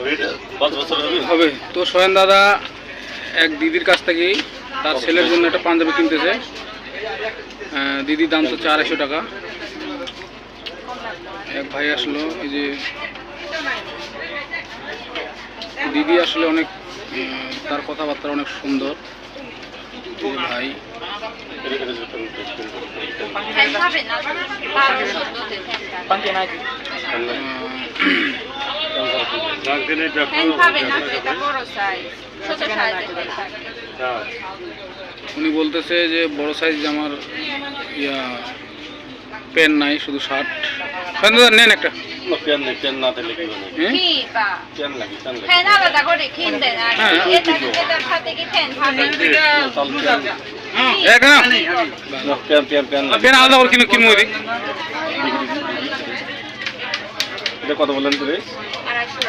হবে। হবে তো সোহেন দাদা এক দিদির কাছ থেকেই তার ছেলের জন্য একটা পাঞ্জাবি কিনতেছে। দিদির দাম তো চারশো টাকা। এক ভাই আসলো এই যে দিদি আসলে অনেক তার কথাবার্তা অনেক সুন্দর। ভাই। ফ্যান পাবে না বারো চোদ্দোতে ফ্যান ফ্যান পাবে না এটা বড় সাইজ ছোট সাইজের ফ্যান পাবে উনি বলতেছে যে বড় সাইজ জামার ইয়া প্যান্ট নাই শুধু শার্ট দাদা নেন একটা। নেই প্যান না থাকলে কি হবে? হ্যাঁ? কি বা? প্যান লাগে প্যান লাগে ফ্যান আলাদা করে কিনবেন আর এটা সাথে কি ফ্যান পাবে এক না প্যান প্যান প্যান লাগে আলাদা করে কিনো কিনবো এটা কত বললেন আড়াইশো